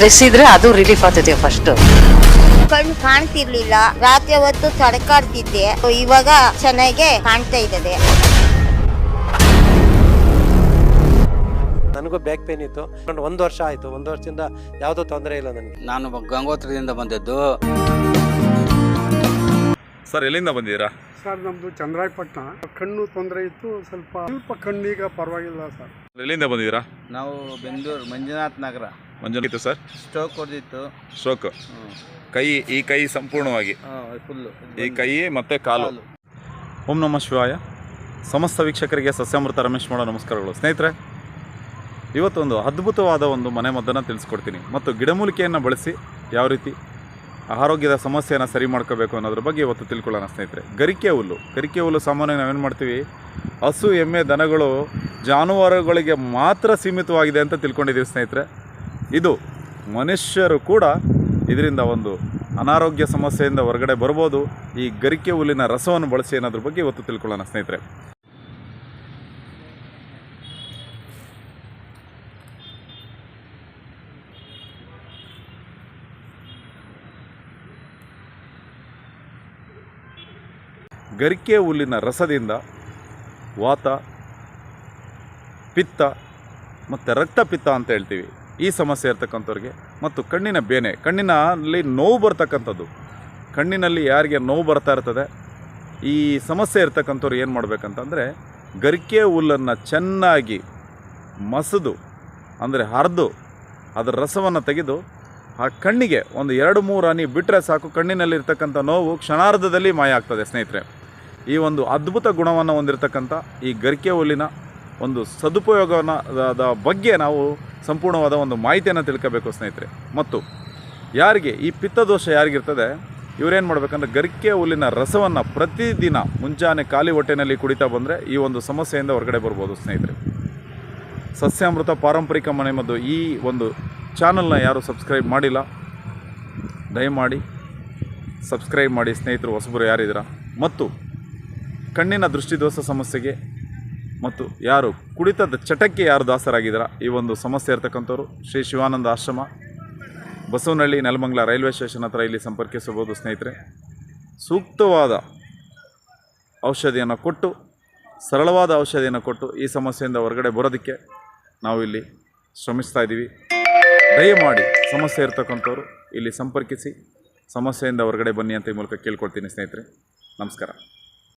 Stress ಇದ್ರೆ ಅದು relief ಆಗ್ತದೆ ಫಸ್ಟ್ ಕಣ್ಣು ಕಾಣ್ತಿರ್ಲಿಲ್ಲ. ರಾತ್ರಿ ಹೊತ್ತು ತಡಕಾಡ್ತಿದ್ದೆ. ಇವಾಗ ಚೆನ್ನಾಗೆ ಕಾಣ್ತಾ ಇದ್ದದೆ ನನಗೂ ಬ್ಯಾಕ್ ಪೇನ್ ಇತ್ತು. ಒಂದು ಒಂದು ವರ್ಷ ಆಯಿತು. ಒಂದು ವರ್ಷದಿಂದ ಯಾವುದೂ ತೊಂದರೆ ಇಲ್ಲ ನನಗೆ. ನಾನು ಗಂಗೋತ್ರದಿಂದ ಬಂದದ್ದು. ಸರ್ ಎಲ್ಲಿಂದ ಬಂದಿದ್ದೀರಾ? ಸರ್ ನಮ್ದು ಚಂದ್ರಾಯಪಟ್ಟಣ. ಕಣ್ಣು ತೊಂದರೆ ಇತ್ತು. ಸ್ವಲ್ಪ ಸ್ವಲ್ಪ ಕಣ್ಣೀಗ ಪರವಾಗಿಲ್ಲ ಸರ್. ಎಲ್ಲಿಂದ ಬಂದಿದ್ದೀರಾ? ನಾವು ಬೆಂಗಳೂರು ಮಂಜುನಾಥ್ ನಗರ. ಮಂಜುನಾಥ್? ಸರ್. ಸ್ಟೋಕ್ ಹೊಡೆದಿತ್ತು. ಸ್ಟ್ರೋಕ್ ಕೈ ಈ ಕೈ ಸಂಪೂರ್ಣವಾಗಿ. ಫುಲ್ಲು. ಈ ಕೈ ಮತ್ತೆ ಕಾಲು. ಓಂ ನಮಃ ಶಿವಾಯ. ಸಮಸ್ತ ವೀಕ್ಷಕರಿಗೆ ಸಸ್ಯಾಮೃತ ರಮೇಶ್ ಮಾಡೋ ನಮಸ್ಕಾರಗಳು. ಸ್ನೇಹಿತರೆ ಇವತ್ತೊಂದು ಅದ್ಭುತವಾದ ಒಂದು ಮನೆಮದ್ದನ್ನು ತಿಳಿಸ್ಕೊಡ್ತೀನಿ. ಮತ್ತು ಗಿಡಮೂಲಿಕೆಯನ್ನು ಬಳಸಿ ಯಾವ ರೀತಿ ಆರೋಗ್ಯದ ಸಮಸ್ಯೆಯನ್ನು ಸರಿ ಮಾಡ್ಕೋಬೇಕು ಅನ್ನೋದ್ರ ಬಗ್ಗೆ ಇವತ್ತು ತಿಳ್ಕೊಳ್ಳೋಣ ಸ್ನೇಹಿತರೆ. ಗರಿಕೆ ಹುಲ್ಲು. ಗರಿಕೆ ಹುಲ್ಲು ಸಾಮಾನ್ಯವಾಗಿ ನಾವೇನು ಮಾಡ್ತೀವಿ? ಹಸು ಎಮ್ಮೆ ದನಗಳು ಜಾನುವಾರುಗಳಿಗೆ ಮಾತ್ರ ಸೀಮಿತವಾಗಿದೆ ಅಂತ ತಿಳ್ಕೊಂಡಿದ್ದೀವಿ ಸ್ನೇಹಿತರೆ. ಇದು ಮನುಷ್ಯರು ಕೂಡ ಇದರಿಂದ ಒಂದು ಅನಾರೋಗ್ಯ ಸಮಸ್ಯೆಯಿಂದ ಹೊರಗಡೆ ಬರ್ಬೋದು. ಈ ಗರಿಕೆ ಹುಲ್ಲಿನ ರಸವನ್ನು ಬಳಸಿ ಅನ್ನೋದ್ರ ಬಗ್ಗೆ ಇವತ್ತು ತಿಳ್ಕೊಳ್ಳೋಣ ಸ್ನೇಹಿತರೆ. ಗರಿಕೆ ಹುಲ್ಲಿನ ರಸದಿಂದ ವಾತ, ಪಿತ್ತ ಮತ್ತು ರಕ್ತಪಿತ್ತ ಅಂತ ಹೇಳ್ತೀವಿ. ಈ ಸಮಸ್ಯೆ ಇರ್ತಕ್ಕಂಥವ್ರಿಗೆ. ಮತ್ತು ಕಣ್ಣಿನ ಬೇನೆ, ಕಣ್ಣಿನಲ್ಲಿ ನೋವು ಬರ್ತಕ್ಕಂಥದ್ದು. ಕಣ್ಣಿನಲ್ಲಿ ಯಾರಿಗೆ ನೋವು ಬರ್ತಾ ಇರ್ತದೆ, ಈ ಸಮಸ್ಯೆ ಇರ್ತಕ್ಕಂಥವ್ರು ಏನು ಮಾಡಬೇಕಂತಂದರೆ, ಗರಿಕೆ ಹುಲ್ಲನ್ನು ಚೆನ್ನಾಗಿ ಮಸದು, ಅಂದರೆ ಹರಿದು, ಅದರ ರಸವನ್ನು ತೆಗೆದು, ಆ ಕಣ್ಣಿಗೆ ಒಂದು ಎರಡು ಮೂರು ಹನಿ ಬಿಟ್ಟರೆ ಸಾಕು ಕಣ್ಣಿನಲ್ಲಿರ್ತಕ್ಕಂಥ ನೋವು ಕ್ಷಣಾರ್ಧದಲ್ಲಿ ಮಾಯ ಆಗ್ತದೆ ಸ್ನೇಹಿತರೆ. ಈ ಒಂದು ಅದ್ಭುತ ಗುಣವನ್ನು ಹೊಂದಿರತಕ್ಕಂಥ ಈ ಗರಿಕೆ ಹುಲ್ಲಿನ ಒಂದು ಸದುಪಯೋಗನ ಬಗ್ಗೆ ನಾವು ಸಂಪೂರ್ಣವಾದ ಒಂದು ಮಾಹಿತಿಯನ್ನು ತಿಳ್ಕೋಬೇಕು ಸ್ನೇಹಿತರೆ. ಮತ್ತು ಯಾರಿಗೆ ಈ ಪಿತ್ತದೋಷ ಯಾರಿಗಿರ್ತದೆ, ಇವರೇನು ಮಾಡಬೇಕಂದ್ರೆ ಗರಿಕೆ ಹುಲ್ಲಿನ ರಸವನ್ನು ಪ್ರತಿದಿನ ಮುಂಜಾನೆ ಖಾಲಿ ಹೊಟ್ಟೆನಲ್ಲಿ ಕುಡಿತಾ ಬಂದರೆ ಈ ಒಂದು ಸಮಸ್ಯೆಯಿಂದ ಹೊರಗಡೆ ಬರ್ಬೋದು ಸ್ನೇಹಿತರೆ. ಸಸ್ಯಾಮೃತ ಪಾರಂಪರಿಕ ಮನೆಮದ್ದು ಈ ಒಂದು ಚಾನಲ್ನ ಯಾರು ಸಬ್ಸ್ಕ್ರೈಬ್ ಮಾಡಿಲ್ಲ, ದಯಮಾಡಿ ಸಬ್ಸ್ಕ್ರೈಬ್ ಮಾಡಿ ಸ್ನೇಹಿತರು ಹೊಸಬರು ಯಾರಿದ್ದೀರಾ. ಮತ್ತು ಕಣ್ಣಿನ ದೃಷ್ಟಿದೋಷ ಸಮಸ್ಯೆಗೆ ಮತ್ತು ಯಾರು ಕುಡಿತದ ಚಟಕ್ಕೆ ಯಾರು ದಾಸರಾಗಿದ್ದಾರ? ಈ ಒಂದು ಸಮಸ್ಯೆ ಇರ್ತಕ್ಕಂಥವ್ರು ಶ್ರೀ ಶಿವಾನಂದ ಆಶ್ರಮ, ಬಸವನಹಳ್ಳಿ ನೆಲಮಂಗಲ ರೈಲ್ವೆ ಸ್ಟೇಷನ್ ಹತ್ರ ಇಲ್ಲಿ ಸಂಪರ್ಕಿಸಬಹುದು ಸ್ನೇಹಿತರೆ. ಸೂಕ್ತವಾದ ಔಷಧಿಯನ್ನು ಕೊಟ್ಟು, ಸರಳವಾದ ಔಷಧಿಯನ್ನು ಕೊಟ್ಟು ಈ ಸಮಸ್ಯೆಯಿಂದ ಹೊರಗಡೆ ಬರೋದಕ್ಕೆ ನಾವು ಇಲ್ಲಿ ಶ್ರಮಿಸ್ತಾ ಇದ್ದೀವಿ. ದಯಮಾಡಿ ಸಮಸ್ಯೆ ಇರ್ತಕ್ಕಂಥವ್ರು ಇಲ್ಲಿ ಸಂಪರ್ಕಿಸಿ, ಸಮಸ್ಯೆಯಿಂದ ಹೊರಗಡೆ ಬನ್ನಿ ಅಂತ ಈ ಮೂಲಕ ಕೇಳ್ಕೊಳ್ತೀನಿ ಸ್ನೇಹಿತರೆ. ನಮಸ್ಕಾರ.